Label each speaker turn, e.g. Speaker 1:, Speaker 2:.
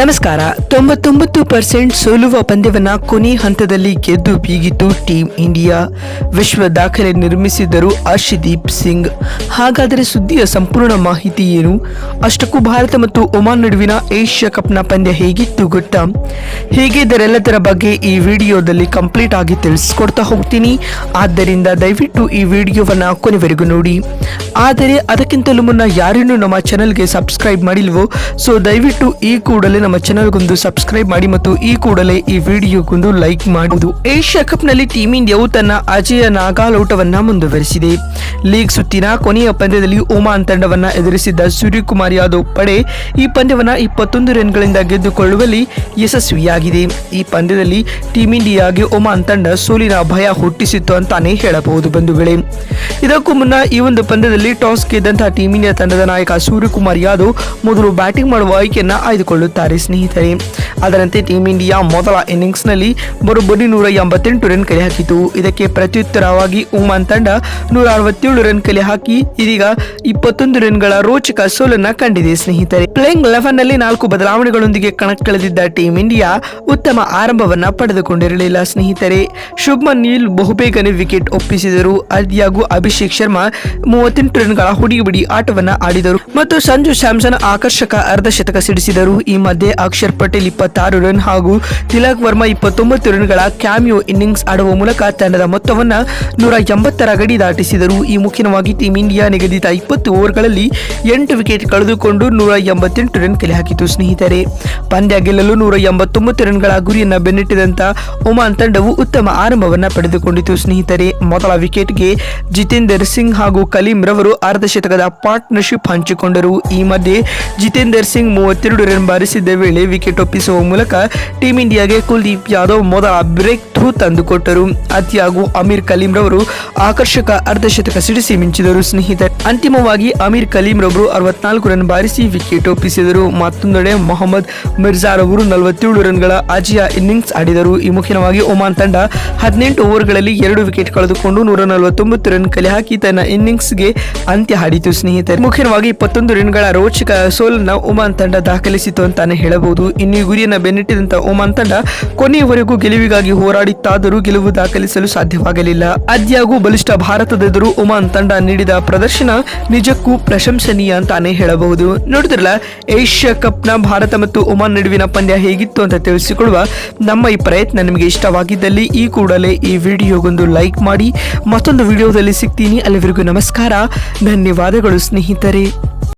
Speaker 1: ನಮಸ್ಕಾರ. ತೊಂಬತ್ತೊಂಬತ್ತು ಪರ್ಸೆಂಟ್ ಸೋಲುವ ಪಂದ್ಯವನ್ನು ಕೊನೆ ಹಂತದಲ್ಲಿ ಗೆದ್ದು ಬೀಗಿದ್ದು ಟೀಂ ಇಂಡಿಯಾ. ವಿಶ್ವ ದಾಖಲೆ ನಿರ್ಮಿಸಿದರು ಅರ್ಷದೀಪ್ ಸಿಂಗ್. ಹಾಗಾದರೆ ಸುದ್ದಿಯ ಸಂಪೂರ್ಣ ಮಾಹಿತಿ ಏನು? ಅಷ್ಟಕ್ಕೂ ಭಾರತ ಮತ್ತು ಒಮಾನ್ ನಡುವಿನ ಏಷ್ಯಾ ಕಪ್ನ ಪಂದ್ಯ ಹೇಗಿತ್ತು ಗೊತ್ತಾ? ಹೇಗಿದ್ದರೆಲ್ಲದರ ಬಗ್ಗೆ ಈ ವಿಡಿಯೋದಲ್ಲಿ ಕಂಪ್ಲೀಟ್ ಆಗಿ ತಿಳಿಸ್ಕೊಡ್ತಾ ಹೋಗ್ತೀನಿ. ಆದ್ದರಿಂದ ದಯವಿಟ್ಟು ಈ ವಿಡಿಯೋವನ್ನು ಕೊನೆವರೆಗೂ ನೋಡಿ. ಆದರೆ ಅದಕ್ಕಿಂತಲೂ ಮುನ್ನ ಯಾರೇನೂ ನಮ್ಮ ಚಾನಲ್ಗೆ ಸಬ್ಸ್ಕ್ರೈಬ್ ಮಾಡಿಲ್ವೋ, ಸೊ ದಯವಿಟ್ಟು ಈ ಕೂಡಲೇ ನಮ್ಮ ಚಾನಲ್ಗೊಂದು ಸಬ್ಸ್ಕ್ರೈಬ್ ಮಾಡಿ ಮತ್ತು ಈ ಕೂಡಲೇ ಈ ವಿಡಿಯೋಗೊಂದು ಲೈಕ್ ಮಾಡುವುದು. ಏಷ್ಯಾ ಕಪ್ನಲ್ಲಿ ಟೀಮ್ ಇಂಡಿಯಾವು ತನ್ನ ಅಜೇಯ ನಾಗಾಲೋಟವನ್ನು ಮುಂದುವರೆಸಿದೆ. ಲೀಗ್ ಸುತ್ತಿನ ಕೊನೆಯ ಪಂದ್ಯದಲ್ಲಿ ಒಮಾನ್ ತಂಡವನ್ನು ಎದುರಿಸಿದ್ದ ಸೂರ್ಯಕುಮಾರ್ ಯಾದವ್ ಪಡೆ ಈ ಪಂದ್ಯವನ್ನು ಇಪ್ಪತ್ತೊಂದು ರನ್ಗಳಿಂದ ಗೆದ್ದುಕೊಳ್ಳುವಲ್ಲಿ ಯಶಸ್ವಿಯಾಗಿದೆ ಈ ಪಂದ್ಯದಲ್ಲಿ ಟೀಂ ಇಂಡಿಯಾಗೆ ಒಮಾನ್ ತಂಡ ಸೋಲಿನ ಭಯ ಹುಟ್ಟಿಸಿತ್ತು ಅಂತಾನೆ ಹೇಳಬಹುದು ಬಂಧುಗಳೇ. ಇದಕ್ಕೂ ಮುನ್ನ ಈ ಒಂದು ಪಂದ್ಯದಲ್ಲಿ ಟಾಸ್ ಗೆದ್ದಂತಹ ಟೀಂ ಇಂಡಿಯಾ ತಂಡದ ನಾಯಕ ಸೂರ್ಯಕುಮಾರ್ ಯಾದವ್ ಮೊದಲು ಬ್ಯಾಟಿಂಗ್ ಮಾಡುವ ಆಯ್ಕೆಯನ್ನು ಆಯ್ದುಕೊಳ್ಳುತ್ತಾರೆ. ಸ್ನೇಹಿತರೆ, ಅದರಂತೆ ಟೀಂ ಇಂಡಿಯಾ ಮೊದಲ ಇನ್ನಿಂಗ್ಸ್ನಲ್ಲಿ ಬರೋಬ್ಬರಿ ನೂರ ಎಂಬತ್ತೆಂಟು ರನ್ ಕಲೆ ಹಾಕಿತು. ಇದಕ್ಕೆ ಪ್ರತ್ಯುತ್ತರವಾಗಿ ಉಮಾನ್ ತಂಡ ನೂರ ಅರವತ್ತೇಳು ರನ್ ಕಲೆ ಹಾಕಿ ಇದೀಗ ಇಪ್ಪತ್ತೊಂದು ರನ್ಗಳ ರೋಚಕ ಸೋಲನ್ನ ಕಂಡಿದೆ. ಸ್ನೇಹಿತರೆ, ಪ್ಲೇಯಿಂಗ್ ಲೆವೆನ್ನಲ್ಲಿ ನಾಲ್ಕು ಬದಲಾವಣೆಗಳೊಂದಿಗೆ ಕಣಕ್ಕಿಳಿದಿದ್ದ ಟೀಂ ಇಂಡಿಯಾ ಉತ್ತಮ ಆರಂಭವನ್ನ ಪಡೆದುಕೊಂಡಿರಲಿಲ್ಲ. ಸ್ನೇಹಿತರೆ ಶುಭ್ಮನ್ ನೀಲ್ ಬಹುಬೇಗನೆ ವಿಕೆಟ್ ಒಪ್ಪಿಸಿದರು. ಆದ್ಯಾಗೂ ಅಭಿಷೇಕ್ ಶರ್ಮಾ ಮೂವತ್ತೆಂಟು ರನ್ಗಳ ಹುಡಿಬಿಡಿ ಆಟವನ್ನ ಆಡಿದರು. ಮತ್ತು ಸಂಜು ಸ್ಯಾಮ್ಸನ್ ಆಕರ್ಷಕ ಅರ್ಧಶತಕ ಸಿಡಿಸಿದರು. ಈ ಮಧ್ಯೆ ಅಕ್ಷರ್ ಪಟೇಲ್ ಇಪ್ಪತ್ತಾರು ರನ್ ಹಾಗೂ ತಿಲಕ್ ವರ್ಮಾ ಇಪ್ಪತ್ತೊಂಬತ್ತು ರನ್ಗಳ ಕ್ಯಾಮಿಯೋ ಇನ್ನಿಂಗ್ಸ್ ಆಡುವ ಮೂಲಕ ತಂಡದ ಮೊತ್ತವನ್ನ ನೂರ ಎಂಬತ್ತರ ಗಡಿ ದಾಟಿಸಿದರು. ಈ ಮುಖ್ಯವಾಗಿ ಟೀಂ ಇಂಡಿಯಾ ನಿಗದಿತ ಇಪ್ಪತ್ತು ಓವರ್ಗಳಲ್ಲಿ ಎಂಟು ವಿಕೆಟ್ ಕಳೆದುಕೊಂಡು ನೂರ ಎಂಬತ್ತೆಂಟು ರನ್ ಕಲೆ ಹಾಕಿತು ಸ್ನೇಹಿತರೆ, ಪಂದ್ಯ ಗೆಲ್ಲಲು ನೂರ ಎಂಬತ್ತೊಂಬತ್ತು ರನ್ಗಳ ಗುರಿಯನ್ನ ಬೆನ್ನಟ್ಟಿದಂತ ಒಮಾನ್ ತಂಡವು ಉತ್ತಮ ಆರಂಭವನ್ನ ಪಡೆದುಕೊಂಡಿತು. ಸ್ನೇಹಿತರೆ, ಮೊದಲ ವಿಕೆಟ್ಗೆ ಜಿತೇಂದರ್ ಸಿಂಗ್ ಹಾಗೂ ಕಲೀಂ ರವರು ಅರ್ಧಶತಕದ ಪಾರ್ಟ್ನರ್ಶಿಪ್ ಹಂಚಿಕೊಂಡರು. ಈ ಮಧ್ಯೆ ಜಿತೇಂದರ್ ಸಿಂಗ್ ಮೂವತ್ತೆರಡು ರನ್ ಬಾರಿಸಿದ್ದ ವೇಳೆ ವಿಕೆಟ್ ಒಪ್ಪಿಸುವ ಮೂಲಕ ಟೀಂ ಇಂಡಿಯಾಗೆ ಕುಲ್ದೀಪ್ ಯಾದವ್ ಮೊದಲ ಬ್ರೇಕ್ ಥ್ರೂ ತಂದುಕೊಟ್ಟರು. ಅತಿಯಾಗೂ ಅಮೀರ್ ಕಲೀಂ ರವರು ಆಕರ್ಷಕ ಅರ್ಧಶತಕ ಸಿಡಿಸಿ ಮಿಂಚಿದರು ಸ್ನೇಹಿತರೆ. ಅಂತಿಮವಾಗಿ ಅಮೀರ್ ಕಲೀಂ ರವರು ಅರವತ್ನಾಲ್ಕು ರನ್ ಬಾರಿಸಿ ವಿಕೆಟ್ ಒಪ್ಪಿಸಿದರು. ಮತ್ತೊಂದೆಡೆ ಮೊಹಮ್ಮದ್ ಮಿರ್ಜಾ ರವರು ನಲವತ್ತೇಳು ರನ್ಗಳ ಅಜಿಯ ಇನ್ನಿಂಗ್ಸ್ ಆಡಿದರು. ಈ ಮುಖ್ಯವಾಗಿ ಒಮಾನ್ ತಂಡ ಹದಿನೆಂಟು ಓವರ್ಗಳಲ್ಲಿ ಎರಡು ವಿಕೆಟ್ ಕಳೆದುಕೊಂಡು ನೂರ ನಲವತ್ತೊಂಬತ್ತು ರನ್ ಕಲೆ ಹಾಕಿ ತನ್ನ ಇನ್ನಿಂಗ್ಸ್ಗೆ ಅಂತ್ಯ ಹಾಡಿತು ಸ್ನೇಹಿತರೆ. ಮುಖ್ಯವಾಗಿ ಇಪ್ಪತ್ತೊಂದು ರನ್ಗಳ ರೋಚಕ ಸೋಲನ್ನ ಒಮಾನ್ ತಂಡ ದಾಖಲಿಸಿತು ಅಂತಾನೆ ಹೇಳಬಹುದು. ಇನ್ನು ಗುರಿಯನ್ನ ಬೆನ್ನಟ್ಟಿದಂತ ಒಮಾನ್ ತಂಡ ಕೊನೆಯವರೆಗೂ ಗೆಲುವಿಗಾಗಿ ಹೋರಾಡಿತ್ತಾದರೂ ಗೆಲುವು ದಾಖಲಿಸಲು ಸಾಧ್ಯವಾಗಲಿಲ್ಲ. ಆದ್ಯಾಗೂ ಬಲಿಷ್ಠ ಭಾರತದ ಎದುರು ಒಮಾನ್ ತಂಡ ನೀಡಿದ ಪ್ರದರ್ಶನ ನಿಜಕ್ಕೂ ಪ್ರಶಂಸನೀಯ ಅಂತಾನೆ ಹೇಳಬಹುದು. ನೋಡಿದ್ರಲ್ಲ, ಏಷ್ಯಾ ಕಪ್ನ ಭಾರತ ಮತ್ತು ಒಮಾನ್ ನಡುವಿನ ಪಂದ್ಯ ಹೇಗಿತ್ತು ಅಂತ ತಿಳಿಸಿಕೊಳ್ಳುವ ನಮ್ಮ ಈ ಪ್ರಯತ್ನ ನಿಮಗೆ ಇಷ್ಟವಾಗಿದ್ದಲ್ಲಿ ಈ ಕೂಡಲೇ ಈ ವಿಡಿಯೋಗೊಂದು ಲೈಕ್ ಮಾಡಿ, ಮತ್ತೊಂದು ವಿಡಿಯೋದಲ್ಲಿ ಸಿಗ್ತೀನಿ. ಅಲ್ಲಿವರೆಗೂ ನಮಸ್ಕಾರ. ಧನ್ಯವಾದಗಳು ಸ್ನೇಹಿತರೆ.